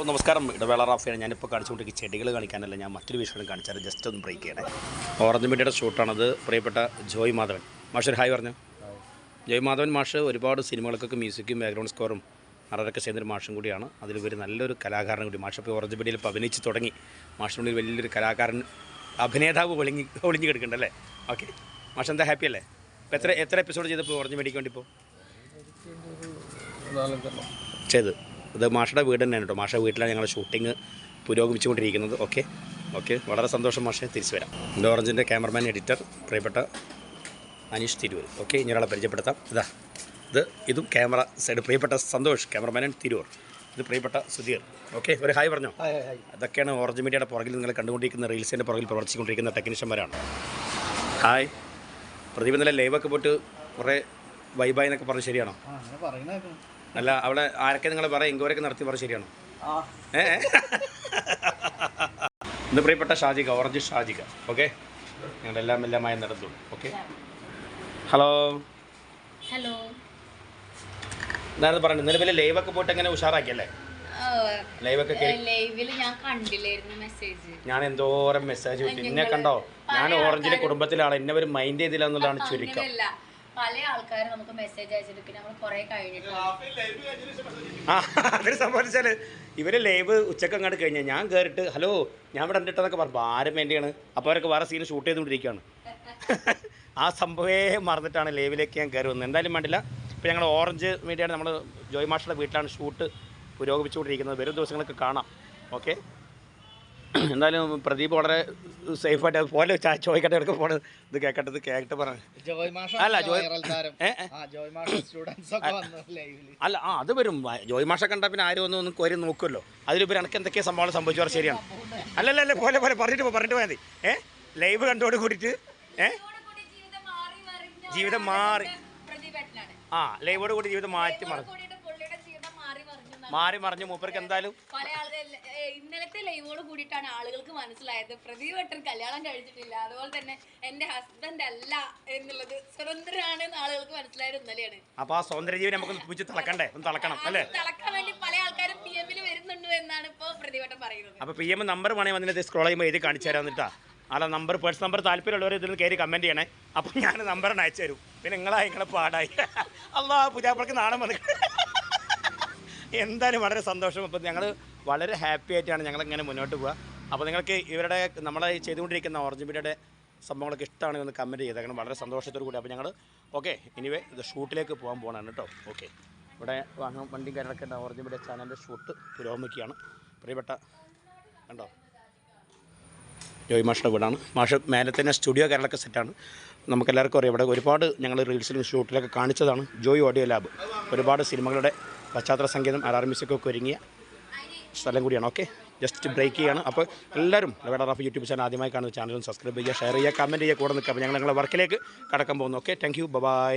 നമസ്കാരം. ഇടവേള റാഫിയാണ്. ഞാനിപ്പോൾ കാണിച്ചുകൊണ്ടിരിക്കുന്ന ചെടികൾ കാണിക്കാനല്ല ഞാൻ മറ്റൊരു വിഷയം കാണിച്ചാൽ ജസ്റ്റ് ഒന്ന് ബ്രേക്ക് ചെയ്യണേ. ഓറഞ്ച് മീഡിയയുടെ ഷൂട്ടാണത് പ്രിയപ്പെട്ട ജോയ് മാധവൻ. മാഷർ ഹായ് പറഞ്ഞു. ജോയ് മാധവൻ മാഷ് ഒരുപാട് സിനിമകൾക്കൊക്കെ മ്യൂസിക്കും ബാക്ക്ഗ്രൗണ്ട് സ്കോറും അറൊക്കെ ചെയ്യുന്നൊരു മാഷും കൂടിയാണ്. അതിലുപരി നല്ലൊരു കലാകാരൻ കൂടി. മാഷ് ഇപ്പോൾ ഓറഞ്ച് മീഡിയയിൽ ഇപ്പോൾ അഭിനയിച്ച് തുടങ്ങി. മാഷിനുള്ളിൽ വലിയൊരു കലാകാരൻ അഭിനേതാവ് ഒളിഞ്ഞ് ഒളിഞ്ഞ് കിടക്കുന്നുണ്ടല്ലേ ഓക്കെ മാഷ് എന്താ ഹാപ്പി അല്ലേ? ഇപ്പോൾ എത്ര എത്ര എപ്പിസോഡ് ചെയ്തപ്പോൾ ഓറഞ്ച് മീഡിയയ്ക്ക് വേണ്ടി ഇപ്പോൾ ചെയ്ത് ഇത് മാഷയുടെ വീട് തന്നെയാണ് കേട്ടോ. മാഷയുടെ വീട്ടിലാണ് ഞങ്ങളുടെ ഷൂട്ടിങ് പുരോഗമിച്ചുകൊണ്ടിരിക്കുന്നത്. ഓക്കെ ഓക്കെ വളരെ സന്തോഷം മാഷെ. തിരിച്ചു വരാം. എന്റെ ഓറഞ്ചിന്റെ ക്യാമറമാൻ എഡിറ്റർ പ്രിയപ്പെട്ട അനീഷ് തിരൂർ. ഓക്കെ ഇനി ഒരാളെ പരിചയപ്പെടുത്താം. ഇതാ. ഇത് ഇതും ക്യാമറ സൈഡ് പ്രിയപ്പെട്ട സന്തോഷ് ക്യാമറമാൻ തിരൂർ. ഇത് പ്രിയപ്പെട്ട സുധീർ. ഓക്കെ ഒരു ഹായ് പറഞ്ഞോ? അതൊക്കെയാണ് ഓറഞ്ച് മീഡിയയുടെ പുറകിൽ നിങ്ങൾ കണ്ടുകൊണ്ടിരിക്കുന്ന റീൽസിന്റെ പുറകിൽ പ്രവർത്തിച്ചുകൊണ്ടിരിക്കുന്ന ടെക്നീഷ്യന്മാരാണ്. ഹായ്. പ്രദീപ് ഇന്നലെ ലൈവൊക്കെ പോയിട്ട് കുറേ വൈബായി എന്നൊക്കെ പറഞ്ഞ് ശരിയാണോ. അല്ല അവിടെ ആരൊക്കെ നിങ്ങൾ പറയാം എങ്കോരൊക്കെ നടത്തി പറ ശരിയാണോ? ഏ ഇന്ന് പ്രിയപ്പെട്ട ഷാജിക ഓറഞ്ച് ഷാജിക ഓക്കെ? ഞങ്ങളുടെ എല്ലാം എല്ലാമായി നടന്നു ഓക്കെ? ഹലോ? ഹലോ. നേരത്തെ പറഞ്ഞത് ഇന്നലെ വലിയ ലൈവൊക്കെ പോയിട്ട് എങ്ങനെ ഉഷാറാക്കിയല്ലേ ലൈവൊക്കെ കയറി ലൈവിൽ ഞാൻ കണ്ടില്ലായിരുന്നു മെസ്സേജ് ഞാൻ എന്തോരം മെസ്സേജ് കിട്ടി എന്നെ കണ്ടോ? ഞാൻ ഓറഞ്ചിന്റെ കുടുംബത്തിലാണ്. എന്നെ ഒരു മൈൻഡ് ചെയ്തില്ല എന്നുള്ളതാണ് ചുരുക്കം. പല ആൾക്കാരും നമുക്ക് മെസ്സേജ് അയച്ചിട്ട് പിന്നെ നമ്മൾ കുറെ കഴിഞ്ഞിട്ട് ആ അതിന് സംബന്ധിച്ചാൽ ഇവർ ലൈവ് ഉച്ചയ്ക്ക് അങ്ങോട്ട് കഴിഞ്ഞാൽ ഞാൻ കേറിട്ട് ഹലോ ഞാൻ ഇവിടെ കണ്ടിട്ടെന്നൊക്കെ പറഞ്ഞു. ആരും വേണ്ടിയാണ്. അപ്പോൾ അവരൊക്കെ വേറെ സീൻ ഷൂട്ട് ചെയ്തുകൊണ്ടിരിക്കുകയാണ് ആ സംഭവേ മറന്നിട്ടാണ് ലൈവിലേക്ക് ഞാൻ കയറി വന്നത്. എന്തായാലും വേണ്ടില്ല. ഇപ്പോൾ ഞങ്ങൾ ഓറഞ്ച് മീഡിയയാണ് നമ്മൾ ജോയ് മാഷയുടെ വീട്ടിലാണ് ഷൂട്ട് പുരോഗമിച്ചുകൊണ്ടിരിക്കുന്നത്. വരും ദിവസങ്ങളൊക്കെ കാണാം. ഓക്കെ എന്തായാലും പ്രദീപ് വളരെ സേഫായിട്ട് പോലെ ചോദിക്കട്ടെ എടുக்க പോണത്. ഇത് കേക്കട്ടെ ഇത് കേട്ട് പറഞ്ഞു ജോയ് മാഷ് അല്ല, ജോയ്- താരം. ഏ, ഏ. ആ, ജോയ് മാഷ് സ്റ്റുഡൻസ് ഒക്കെ വന്നു ലൈവിൽ അല്ല ആ അത് വരും. ജോയ് മാഷ കണ്ട പിന്നെ ആരും ഒന്നും ഒന്ന് കോരി നോക്കുമല്ലോ അതിലുപരി എനിക്ക് എന്തൊക്കെയാ സംഭവം സംഭവിച്ചു പറഞ്ഞു ശരിയാണ്. അല്ലല്ല അല്ല പോലെ പോലെ പറഞ്ഞിട്ട് പോ പറഞ്ഞിട്ട് പോയാൽ മതി. ഏ? ലൈവ് കണ്ടോട് കൂടിയിട്ട് ഏ? ജീവിതം മാറി. ആ ലൈവോട് കൂടി ജീവിതം മാറ്റി ജീവിതം മാറി മറിഞ്ഞു മൂപ്പർക്ക് എന്തായാലും പല ആളുകൾ ഇന്നലത്തെ ലൈവോട് കൂടിയിട്ടാണ് ആളുകൾക്ക് മനസ്സിലായത്. പ്രതിഭട്ടൻ കല്യാണം കഴിച്ചിട്ടില്ല. അതുപോലെ തന്നെ എന്റെ ഹസ്ബൻഡ് അല്ല എന്നുള്ളത് സ്വതന്ത്രനാണ് എന്ന് ആളുകൾക്ക് മനസ്സിലായത് ഇന്നലെയാണ്. അപ്പൊ ആ സ്വതന്ത്ര ജീവി നമുക്ക് തിളക്കണ്ടേ? ഒന്ന് തിളക്കണം അല്ലേ? തിളക്കാൻ വേണ്ടി പല ആൾക്കാരും പി എമ്മിൽ വരുന്നുണ്ട് എന്നാണ് ഇപ്പൊ പ്രതിഭട്ടൻ പറയുന്നത്. അപ്പോൾ പി എം നമ്പർ വേണേ വന്നിട്ട് സ്ക്രോൾ ചെയ്യുമ്പോൾ എഴുതി കാണിച്ചു തരാം എന്നിട്ടാ. അല്ല നമ്പർ പേഴ്സ് നമ്പർ താല്പര്യമുള്ളവർ ഇതിൽ കയറി കമന്റ് ചെയ്യണേ. അപ്പം ഞാൻ നമ്പർ അയച്ചു തരും. പിന്നെ നിങ്ങളായി നിങ്ങളെ പാടായി. അല്ല പുതിയാപ്പൾക്ക് നാണം വന്നു എന്തായാലും വളരെ സന്തോഷം. അപ്പം ഞങ്ങൾ വളരെ ഹാപ്പി ആയിട്ടാണ് ഞങ്ങൾ ഇങ്ങനെ മുന്നോട്ട് പോവുക. അപ്പോൾ നിങ്ങൾക്ക് ഇവരുടെ നമ്മളെ ചെയ്തുകൊണ്ടിരിക്കുന്ന മീഡിയയുടെ സംഭവങ്ങളൊക്കെ ഇഷ്ടമാണെങ്കിൽ ഒന്ന് കമന്റ് ചെയ്തേക്കണം. വളരെ സന്തോഷത്തോടു കൂടി. അപ്പോൾ ഞങ്ങൾ ഓക്കെ ഇനിവേ ഇത് ഷൂട്ടിലേക്ക് പോകാൻ പോകണം കേട്ടോ. ഓക്കെ ഇവിടെ വാങ്ങാൻ വണ്ടിയും കാര്യങ്ങളൊക്കെ ഓറഞ്ച് മീഡിയ ചാനലിന്റെ ഷൂട്ട് പുരോഗമിക്കുകയാണ്. പ്രിയപ്പെട്ട കണ്ടോ? ജോയ് മാഷിന്റെ വീടാണ്. മാഷ് മേലെ തന്നെ സ്റ്റുഡിയോ കാര്യങ്ങളൊക്കെ സെറ്റാണ് നമുക്കെല്ലാവർക്കും അറിയാം. ഇവിടെ ഒരുപാട് ഞങ്ങൾ റീൽസിലും ഷൂട്ടിലൊക്കെ കാണിച്ചതാണ് ജോയ് ഓഡിയോ ലാബ്. ഒരുപാട് സിനിമകളുടെ പശ്ചാത്തല സംഗീതം ആർ ആർ മ്യൂസിക്കൊക്കെ ഒരുങ്ങിയ സ്ഥലം കൂടിയാണ്. ഓക്കെ ജസ്റ്റ് ബ്രേക്ക് ചെയ്യാണ്. അപ്പോൾ എല്ലാവരും ലവേഡ റാഫ് യൂട്യൂബ് ചാനൽ ആദ്യമായി കാണുന്ന ചാനലും സബ്സ്ക്രൈബ് ചെയ്യുക ഷെയർ ചെയ്യുക കമന്റ് ചെയ്യുക കൂടെ നിൽക്കുക. അപ്പോൾ ഞങ്ങൾ ഞങ്ങളുടെ വർക്കിലേക്ക് കടക്കാൻ പോകുന്നു. Okay thank you by